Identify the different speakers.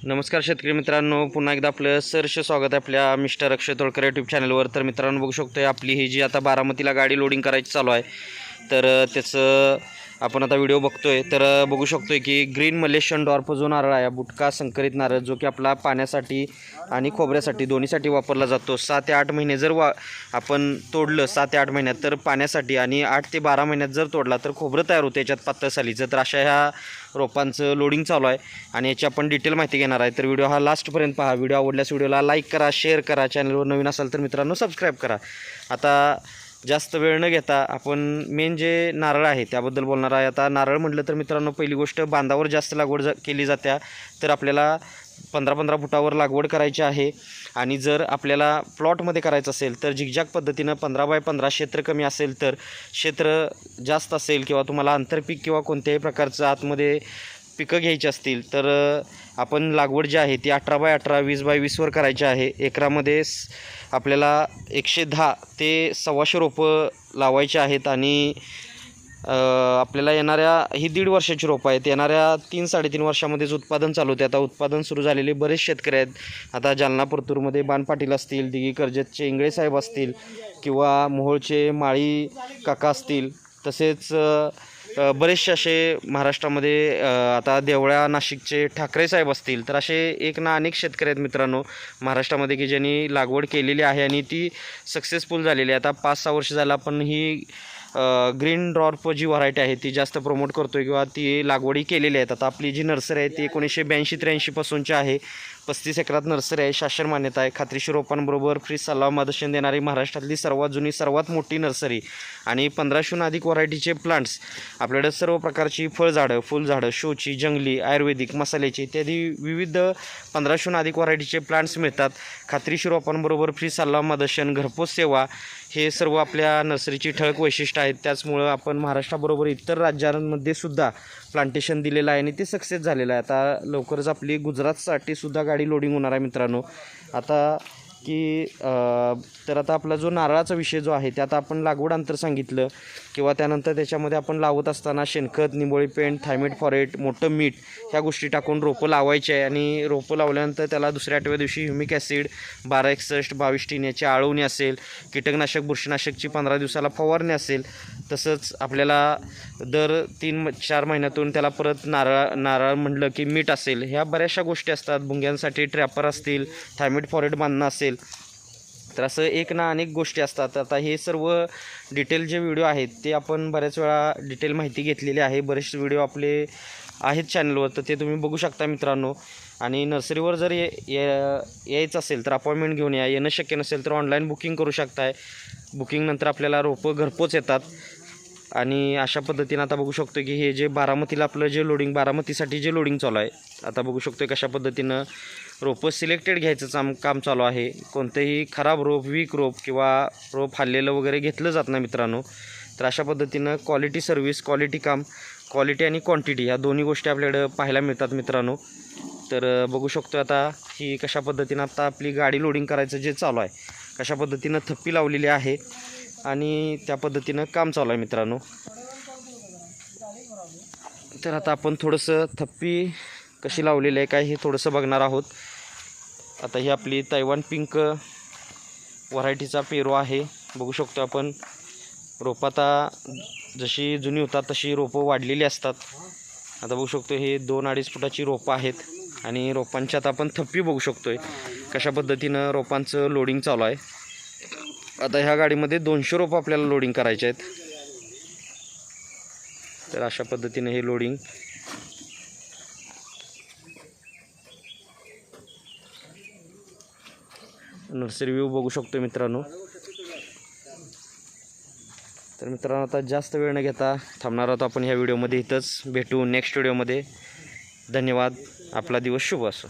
Speaker 1: नमस्कार शेतकरी मित्रांनो पुन्हा एकदा आपलं सरश स्वागत आहे आपल्या मिस्टर अक्षय तोळकर यूट्यूब चॅनलवर तर मित्रांनो बघू शकतो आपली ही जी आता बारामतीला गाडी लोडिंग करायची चालू आहे तर त्याचं आपण आता व्हिडिओ बघतोय तर बघू शकतोय की ग्रीन मलेशियन डॉर्फ जो नारळ आहे बुटका संकरित नारळ जो की आपला पाण्यासाठी आणि खोबऱ्यासाठी दोन्हीसाठी वापरला जातो. सहा ते आठ महिने जर वा आपण तोडलं सहा ते आठ महिन्यात तर पाण्यासाठी आणि आठ ते बारा महिन्यात जर तोडला तर खोबरं तयार होतं याच्यात पातळ सालीचं. तर अशा ह्या रोपांचं लोडिंग चालू आहे आणि याची आपण डिटेल माहिती घेणार आहे. तर व्हिडिओ हा लास्टपर्यंत पहा. व्हिडिओ आवडल्यास व्हिडिओला लाईक करा शेअर करा. चॅनलवर नवीन असाल तर मित्रांनो सबस्क्राईब करा. आता जास्त वेळ न घेता आपण मेन जे नारळ आहे त्याबद्दल बोलणार आहे. आता नारळ म्हटलं तर मित्रांनो पहिली गोष्ट बांधावर जास्त लागवड जा केली जात्या तर आपल्याला पंधरा पंधरा फुटावर लागवड करायची आहे. आणि जर आपल्याला प्लॉटमध्ये करायचं असेल तर झिकझॅक पद्धतीनं पंधरा बाय पंधरा क्षेत्र कमी असेल तर क्षेत्र जास्त असेल किंवा तुम्हाला आंतरपीक किंवा कोणत्याही प्रकारचं आतमध्ये पिकं घ्यायची असतील तर आपण लागवड जी आहे ती अठरा बाय अठरा वीस बाय वीसवर करायची आहे. एकरामध्ये आपल्याला एकशे दहा ते सव्वाशे रोपं लावायचे आहेत आणि आपल्याला येणाऱ्या ही दीड वर्षाची रोपं आहेत. येणाऱ्या तीन साडेतीन वर्षामध्येच उत्पादन चालू होते आता उत्पादन सुरू झालेले बरेच शेतकरी आहेत. आता जालना परतूरमध्ये बाण पाटील असतील दिघी कर्जतचे इंगळे साहेब असतील किंवा मोहोळचे माळी काका असतील तसेच बरेचसे असे महाराष्ट्रामध्ये आता देवळ्या नाशिकचे ठाकरे साहेब असतील तर असे एक ना अनेक शेतकरी आहेत मित्रांनो महाराष्ट्रामध्ये की ज्यांनी लागवड केलेली आहे आणि ती सक्सेसफुल झालेली आहे. आता पाच सहा वर्ष झालं आपण ही ग्रीन ड्रॉर्प जी व्हरायटी आहे ती जास्त प्रमोट करतो आहे किंवा ती लागवडी केलेली आहेत. आता आपली जी नर्सरी आहे ती एकोणीसशे ब्याऐंशी त्र्याऐंशीपासूनची आहे. पस्तीस एकरात नर्सरी आहे शासन मान्यता आहे. खात्रीशीर रोपांबरोबर फ्री सल्ला मार्गदर्शन देणारी महाराष्ट्रातली सर्वात जुनी सर्वात मोठी नर्सरी आणि पंधराशेहून अधिक व्हरायटीचे प्लांट्स आपल्याकडे सर्व प्रकारची फळझाडं फुलझाडं शोची जंगली आयुर्वेदिक मसाल्याची इत्यादी विविध पंधराशेहून अधिक व्हरायटीचे प्लांट्स मिळतात. खात्रीशीर रोपांबरोबर फ्री सल्ला मार्गदर्शन घरपोच सेवा हे सर्व आपल्या नर्सरीची ठळक वैशिष्ट्य आहेत. त्याचमुळं आपण महाराष्ट्राबरोबर इतर राज्यांमध्ये सुद्धा प्लांटेशन दिलेलं आहे आणि ते सक्सेस झालेलं आहे. आता लवकरच आपली गुजरातसाठी सुद्धा गाडी लोडिंग होणार आहे मित्रांनो. आता की तर आता आपला जो नारळाचा विषय जो आहे त्यात आपण लागवड अंतर सांगितलं किंवा त्यानंतर त्याच्यामध्ये आपण लावत असताना शेणखत निंबोळी पेंट थायमेट फॉरेट मोठं मीठ ह्या गोष्टी टाकून रोपं लावायचे आहे आणि रोपं लावल्यानंतर त्याला दुसऱ्या आठव्या दिवशी ह्युमिक ॲसिड बारा एकसष्ट बावीस टिन्याची आळवणी असेल कीटकनाशक बुरशीनाशकची पंधरा दिवसाला फवारणी असेल तसंच आपल्याला दर तीन म- चार महिन्यातून त्याला परत नारळ नारळ म्हटलं की मीठ असेल ह्या बऱ्याचशा गोष्टी असतात. भुंग्यांसाठी ट्रॅपर असतील थायमेट फॉरेट बांधणं असेल तर असं एक ना अनेक गोष्टी असतात. आता हे सर्व डिटेल जे व्हिडिओ आहेत ते आपण बऱ्याच वेळा डिटेल माहिती घेतलेली आहे. बरेचसे व्हिडिओ आपले आहेत चॅनलवर तर ते तुम्ही बघू शकता मित्रांनो. आणि नर्सरीवर जर ये यायचं असेल तर अपॉइंटमेंट घेऊन या. येणं शक्य नसेल तर ऑनलाईन बुकिंग करू शकताय. बुकिंगनंतर आपल्याला रोपं घरपोच येतात. आणि अशा पद्धतीनं आता बघू शकतो की हे जे बारामतीला आपलं जे लोडिंग बारामतीसाठी जे लोडिंग चालू आहे आता बघू शकतो कशा पद्धतीनं रोपं सिलेक्टेड घ्यायचं काम काम चालू आहे. कोणतेही खराब रोप वीक रोप किंवा रोप हल्लेलं वगैरे घेतलं जात नाही मित्रांनो. तर अशा पद्धतीनं क्वालिटी सर्व्हिस क्वालिटी काम क्वालिटी आणि क्वांटिटी ह्या दोन्ही गोष्टी आपल्याकडं पाहायला मिळतात मित्रांनो. तर बघू शकतो आता ही कशा पद्धतीनं आता आपली गाडी लोडिंग करायचं जे चालू आहे कशा पद्धतीनं थप्पी लावलेली आहे. आणि त्या पद्धतीनं काम चालू आहे मित्रांनो. तर आता आपण थोडंसं थप्पी कशी लावलेली आहे काय हे थोडंसं बघणार आहोत. आता ही आपली तैवान पिंक व्हरायटीचा पेरू आहे. बघू शकतो आपण. रोपं आता जशी जुनी होतात तशी रोपं वाढलेली असतात. आता बघू शकतो हे दोन अडीच फुटाची रोपं आहेत आणि रोपांच्यात आपण थप्पी बघू शकतो आहे कशा पद्धतीनं रोपांचं लोडिंग चालू आहे. आता ह्या गाडीमध्ये दोनशे रोपं आपल्याला लोडिंग करायचे आहेत. तर अशा पद्धतीने हे लोडिंग नर्सरी व्ह्यू बघू शकतो मित्रांनो. तर मित्रांनो आता जास्त वेळ न घेता थांबणार आहोत आपण ह्या व्हिडिओमध्ये इथंच. भेटू नेक्स्ट व्हिडिओमध्ये धन्यवाद. आपला दिवस शुभ असो.